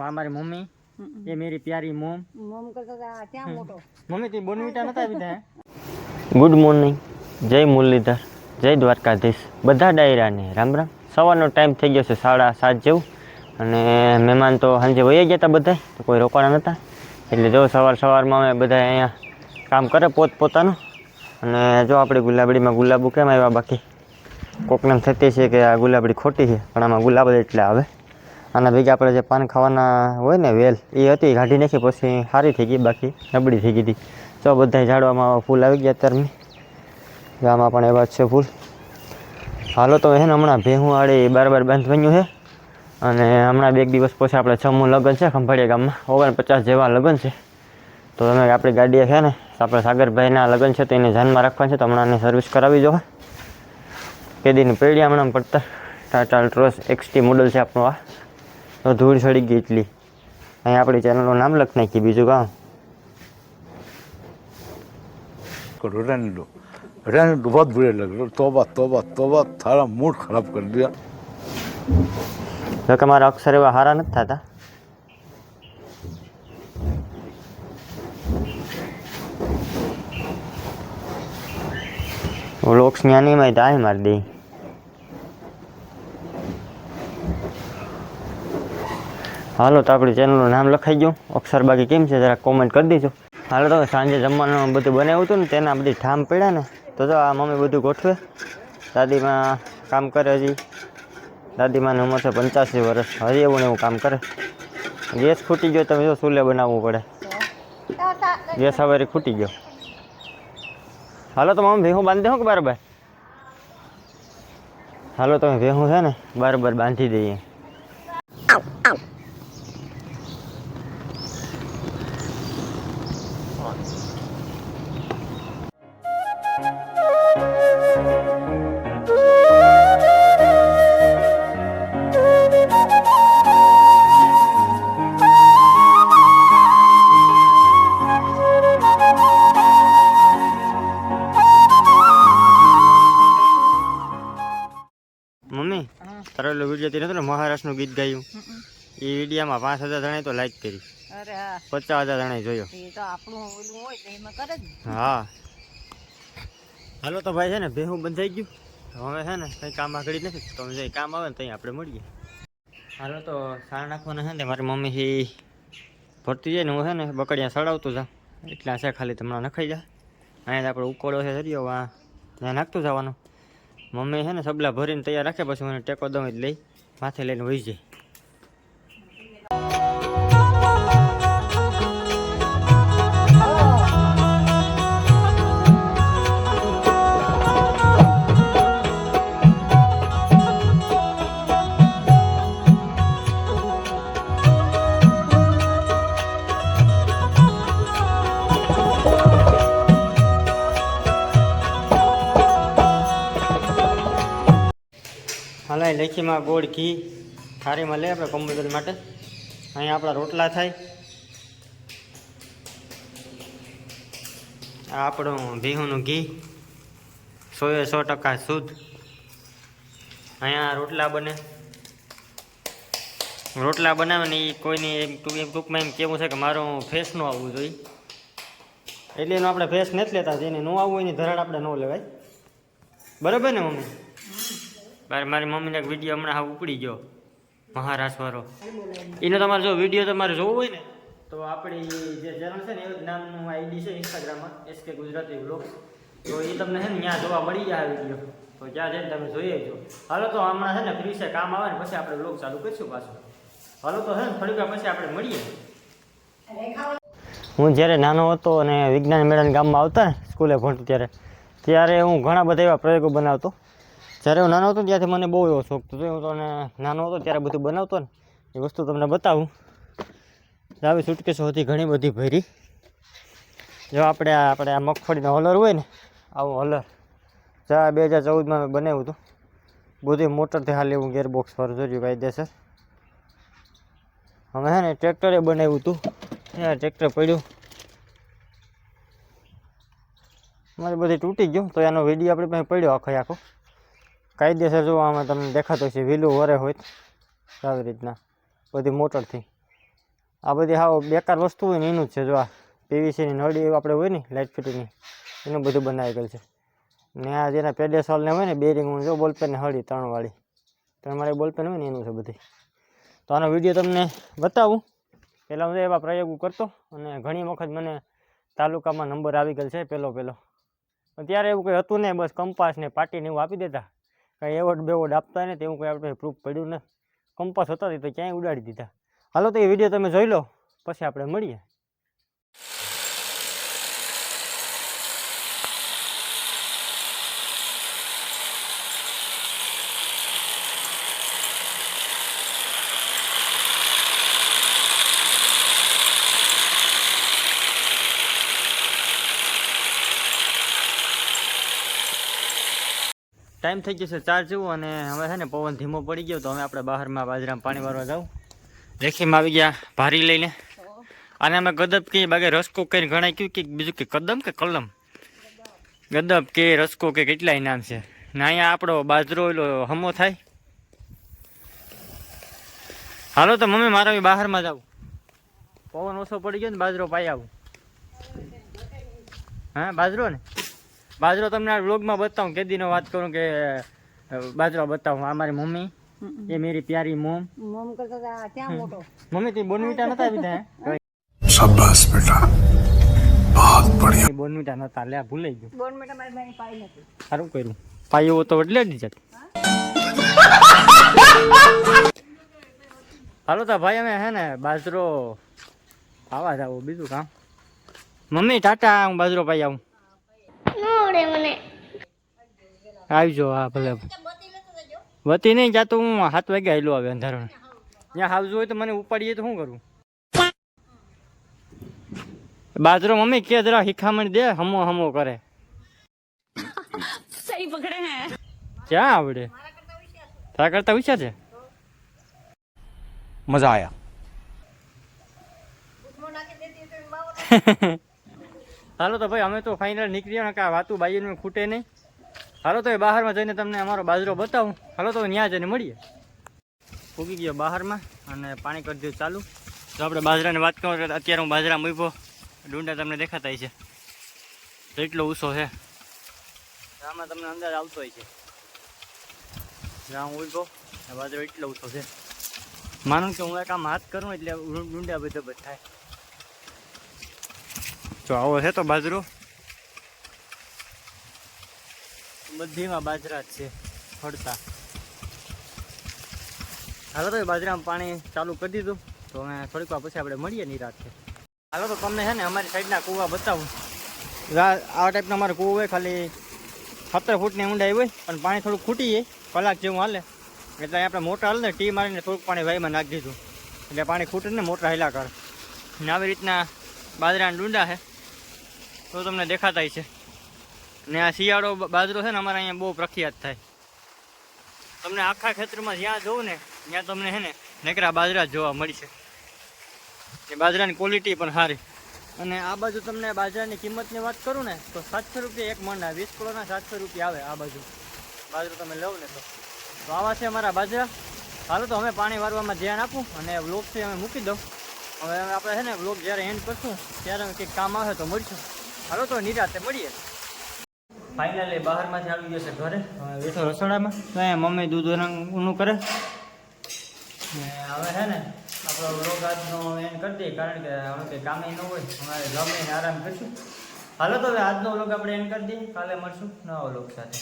Mummy એ મેરી પ્યારી મોમ. મોમ કરતા હતા ક્યાં મોટો? મમ્મી તું બોનવીટા નતા આવી ત્યાં ગુડ મોર્નિંગ જય મુરલીધર. જય દ્વારકાધીશ. બધા ડાયરાને રામ રામ. સવારનો ટાઈમ થઈ ગયો છે સાડા સાત જેવું. અને મહેમાન તો સાંજે વહી ગયા હતા બધા તો કોઈ રોકાણા નહોતા એટલે જો સવાર સવારમાં અમે બધા અહીંયા કામ કરે પોત પોતાનું. અને જો આપણે ગુલાબડીમાં ગુલાબો કેમ આવ્યા બાકી? કોકને થતી છે કે આ ગુલાબડી ખોટી છે પણ આમાં ગુલાબ એટલે આવે. આના ભેગા આપણે જે પાન ખાવાના હોય ને વેલ, એ હતી કાઢી નાખી, પછી સારી થઈ ગઈ, બાકી નબળી થઈ ગઈ હતી. તો બધા ઝાડવામાં ફૂલ આવી ગયા અત્યારની. આમાં પણ એવા જ છે ફૂલ. હાલો, તો હે ને હમણાં ભેહું આડી બાર બાર બન્યું છે અને હમણાં બે દિવસ પછી આપણે છમું લગ્ન છે, ખંભાળિયા ગામમાં. ઓગણપચાસ જેવા લગ્ન છે. તો તમે આપણી ગાડીએ છે ને આપણે સાગરભાઈના લગ્ન છે તો એને ધ્યાનમાં રાખવાનું છે, તો હમણાં એને સર્વિસ કરાવી જોવે. કેદીની પેઢી હમણાં પડતા. ટાટા અલ્ટ્રોસ એક્સટી મોડલ છે આપણું આ. તો ધૂળ ચડી ગઈ એટલી અહીંયા આપણી ચેનલનું નામ લખી નાખી બીજું કામ करो रहने दो रहने दो बहुत बुरे लग रहे हो तोबा तोबा तोबा थारा मूड खराब कर दिया જો કે મારા અક્ષર એવા સારા નથી થતા લોક્સ જ્ઞાની માં દાય મારી દે હાલો, તો આપણી ચેનલનું નામ લખાઈ ગયું. અક્ષર બાકી કેમ છે, જરા કોમેન્ટ કરી દીજો. હાલો, તો સાંજે જમવાનું બધું બનાવ્યું હતું ને, તેના બધી ઠામ પડ્યા ને, તો જો આ મમ્મી બધું ગોઠવે. દાદીમાં કામ કરે હજી. દાદીમાની ઉંમર છે પંચ્યાસી વર્ષ. હજી એવું ને એવું કામ કરે. ગેસ ખૂટી ગયો, તમે જો ચૂલે બનાવવું પડે. ગેસ હવે ખૂટી ગયો. હાલો, તો મમ્મી, ભેહું બાંધી દઉં કે બરાબર હાલો તમે ભેહું છે ને બરાબર બાંધી દઈએ. ઓલો વીડિયો તે નતો ને મહારાષ્ટ્રનું ગીત ગાયું. એ વિડીયોમાં પાંચ હજાર જણાએ તો લાઈક કરી. પચાસ હજાર જણાએ જોયો. એ તો આપણું ઓલું હોય તો એમાં કરે હા. હાલો તો ભાઈ છે ને ભેહું બંધાઈ ગયું. હવે છે ને કંઈ કામ આગળ નથી. તો જે કામ આવે ને ત્યાં આપણે મળીએ. હાલો તો સારા નાખવાના છે ને મારી મમ્મી ભરતી જાય ને હું છે ને બકડિયા સડાવતો જાઉં એટલા છે ખાલી તમને નખાઈ જાય અહીંયા આપણે ઉકોળો છે દરિયો આ ત્યાં નાખતું જવાનું. મમ્મી છે ને સબલા ભરીને તૈયાર રાખે, પછી મને ટેકો દઉં જ લઈ, માથે લઈને વહી જાય. હાલાય, લેખીમાં ગોળ ઘી થારીમાં લઈએ આપણે કમ્પ્યુટર માટે. અહીંયા આપણા રોટલા થાય. આ આપણું ભીહુંનું ઘી. સોએ સો ટકા શુદ્ધ. અહીંયા રોટલા બને. રોટલા બનાવે ને એ કોઈની એમ એમ ટૂંકમાં એમ કેવું છે કે મારું ફેસ ન આવવું જોઈએ. એટલે એનું આપણે ફેસ નથી લેતા, જેને ન આવવું એની ધરાડ આપણે ન લેવાય. બરાબર ને મમ્મી? બાર, મારી મમ્મીને એક વીડિયો હમણાં હા ઉપડી ગયો. મહારાષ્ટ્રવાળો. એનો તમારે જો વીડિયો તમારે જોવો હોય ને, તો આપણી જે ચેનલ છે ને, એ નામનું આઈડી છે ઇન્સ્ટાગ્રામમાં એસકે ગુજરાતી બ્લોગ તો એ તમને છે ને ત્યાં જોવા મળી જાય વીડિયો. તો ત્યાં જઈને તમે જોઈ આવજો. હાલો તો હમણાં છે ને ફ્રી છે, કામ આવે ને, પછી આપણે બ્લોગ ચાલુ કરીશું પાછું. હાલો તો છે ને, થોડીક વાર પછી આપણે મળીએ. હું જ્યારે નાનો હતો અને વિજ્ઞાન મેળાના ગામમાં આવતા સ્કૂલે ભણતો ત્યારે ત્યારે હું ઘણા બધા એવા પ્રયોગો બનાવતો. જ્યારે હું નાનો હતો ત્યાંથી મને બહુ એવો શોખ હતો હું તો નાનો હતો ત્યારે બધું બનાવતો ને, એ વસ્તુ તમને બતાવું. આવી સુટકેસો હતી ઘણી બધી ભરી. જો આપણે આપણે આ મગફળીનો હલર હોય ને, આવો હલર. જા બે હજાર ચૌદમાં મેં બનાવ્યું હતું. બધી મોટરથી હાલ હું ગેરબોક્સ પર જોયું કાયદેસર અમે છે ને ટ્રેક્ટરે બનાવ્યું હતું. એ ટ્રેક્ટર પડ્યું. મારી બધી તૂટી ગયું, તો એનો વીડિયો આપણી પાસે પડ્યો આખો આખો. કાયદેસર જો આમાં તમને દેખાતો છે વીલું વરે હોય, આવી રીતના, બધી મોટરથી. આ બધી હા બેકાર વસ્તુ હોય ને એનું જ છે, જો આ પીવીસીની નળી આપણે હોય ને લાઇટ ફિટિંગની એનું બધું બનાવી ગયેલ છે. ને આ જેના પેડેસોલને હોય ને બેરિંગ જો બોલપેનની હળી ત્રણવાળી ત્રણવાળી બોલપેન હોય ને, એનું છે બધી. તો આનો વીડિયો તમને બતાવું. પહેલાં હું એવા પ્રયોગો કરતો અને ઘણી વખત મને તાલુકામાં નંબર આવી ગયેલ છે પહેલો પહેલો ત્યારે એવું કંઈ હતું ને બસ કંપાસ ને પાટીને એવું આપી દેતા. કંઈ એવોર્ડ બેવોર્ડ આપતા ને તેવું કંઈ આપણે પ્રૂફ પડ્યું ને કંપાસ હતા તો ક્યાંય ઉડાડી દીધા. હાલો તો એ વીડિયો તમે જોઈ લો, પછી આપણે મળીએ. ટાઈમ થઈ ગયો છે ચાર જેવું અને હવે છે ને, પવન ધીમો પડી ગયો, તો હવે આપણે બહારમાં બાજરામાં પાણી વારવા જાવ રેખીમાં આવી ગયા ભારી લઈને. અને અમે ગદબ કે બાગે રસકો કરીને ગણાય કયું કે બીજું કે કદમ કે કલમ? ગદબ કે રસકો કે કેટલાય નામ છે. ને અહીંયા આપણો બાજરો એલો હમો થાય. હાલો, તો મમ્મી, મારા બહારમાં જાવ. પવન ઓછો પડી ગયો ને, બાજરો પાઈ આવું. હા, બાજરો ને? બાજરો તમને આ વ્લોગમાં બતાવું કે દીનો વાત કરું કે બાજરો બતાવું અમારી મમ્મી એ મેરી પ્યારી મોમ. મોમ કરતા ક્યાં મોટો? મમ્મી તું બોનવીટા નતા બીધા શાબાશ બેટા. બહુત બઢિયા. બોનવીટા નતા લે ભૂલાઈ ગયો. બોનવીટા મારી બાઈ પાઈ નથી. સારું કર્યું. પાયો તો એટલે જ જત હાલો તા ભાઈ અમે હે ને બાજરો આવા જાવ બીજું કામ. મમ્મી ટાટા હું બાજરો પાઈ આવું. આવડે મને. આવજો હા ભલે. વતી નહીં જાતો હું સાત વાગે આવેલો આવે અંધારણ ત્યાં આવજો હોય તો મને ઉપાડીએ તો શું કરું? બાજરો મમ્મી કે જરા શીખામણ દે હમો હમો કરે. સહી પકડે હે. ક્યાં આવડે? તારા કરતા હોશિયાર છે? મજા આયા. હાલો તો ભાઈ, અમે તો ફાઇનલ નીકળ્યા ને કે આ વાતું બાઈનું ખૂટે નહીં. હાલો તો એ બહારમાં જઈને તમને અમારો બાજરો બતાવું. હાલો તો ત્યાં જઈને મળીએ. ફૂકી ગયો બહારમાં અને પાણી કરી દીધું ચાલુ. તો આપણે બાજરાની વાત કરું તો અત્યારે હું બાજરા મૂકો ડુંડા તમને દેખાતા છે એટલો ઊંચો છે. આમાં તમને અંદાજ આવતો હોય છે. જ્યાં હું ઊભો બાજરો એટલો ઊંચો છે. માનું કે હું એક આમ હાથ કરું એટલે ડુંડા બધો થાય જો આવો છે તો બાજરો? બધીમાં બાજરા જ છે ફળતા હાલો તો બાજરામાં પાણી ચાલુ કરી દીધું. તો અમે થોડીક વાર પછી આપણે મળીએ નિરાત. હાલો તો તમને છે ને અમારી સાઈડના કૂવા બતાવું. આ ટાઈપનો અમારે કૂવો હોય, ખાલી સત્તર ફૂટની ઊંડાઈ હોય, પણ પાણી થોડું ખૂટી જાય, કલાક જેવું હાલે. એટલે આપણે મોટર હાલે ને ટી મારીને થોડુંક પાણી વાઈમાં નાખી દીધું. એટલે પાણી ખૂટે ને મોટર હેલા કર. ને આવી રીતના બાજરાના ડુંડા છે તો તમને દેખાતા છે. ને આ શિયાળો બાજરો છે ને અમારે અહીંયા બહુ પ્રખ્યાત થાય. તમને આખા ખેતરમાં જ્યાં જોઉં ને, ત્યાં તમને છે ને નકરા બાજરા જોવા જોવા મળશે એ બાજરાની ક્વોલિટી પણ સારી. અને આ બાજુ તમને બાજરાની કિંમતની વાત કરું ને, તો સાતસો રૂપિયા એક મંડા વીસ કિલોના સાતસો રૂપિયા આવે આ બાજુ. બાજરો તમે લો ને તો. તો આવા છે અમારા બાજરા. હાલો તો અમે પાણી વારવામાં ધ્યાન આપું અને વ્લોગથી અમે મૂકી દઉં. હવે આપણે છે ને વ્લોગ જ્યારે એન્ડ કરશું, ત્યારે અમે કંઈક કામ આવે તો મળશું. હાલો તો નિરાતે મળીએ. ફાઇનલી બહારમાંથી આવી ગયો છે ઘરે. હવે બેઠો રસોડામાં. તો અહીંયા મમ્મી દૂધ ઊનું કરે. હવે છે ને, આપણો વ્લોગ આજનો એન્ડ કરી દઈએ, કારણ કે હવે કંઈ કામે ન હોય. અમારે જમીને આરામ કરીશું. હાલો તો હવે આજનો વ્લોગ આપણે એન્ડ કરી દઈએ. કાલે મળશું નવા વ્લોગ સાથે.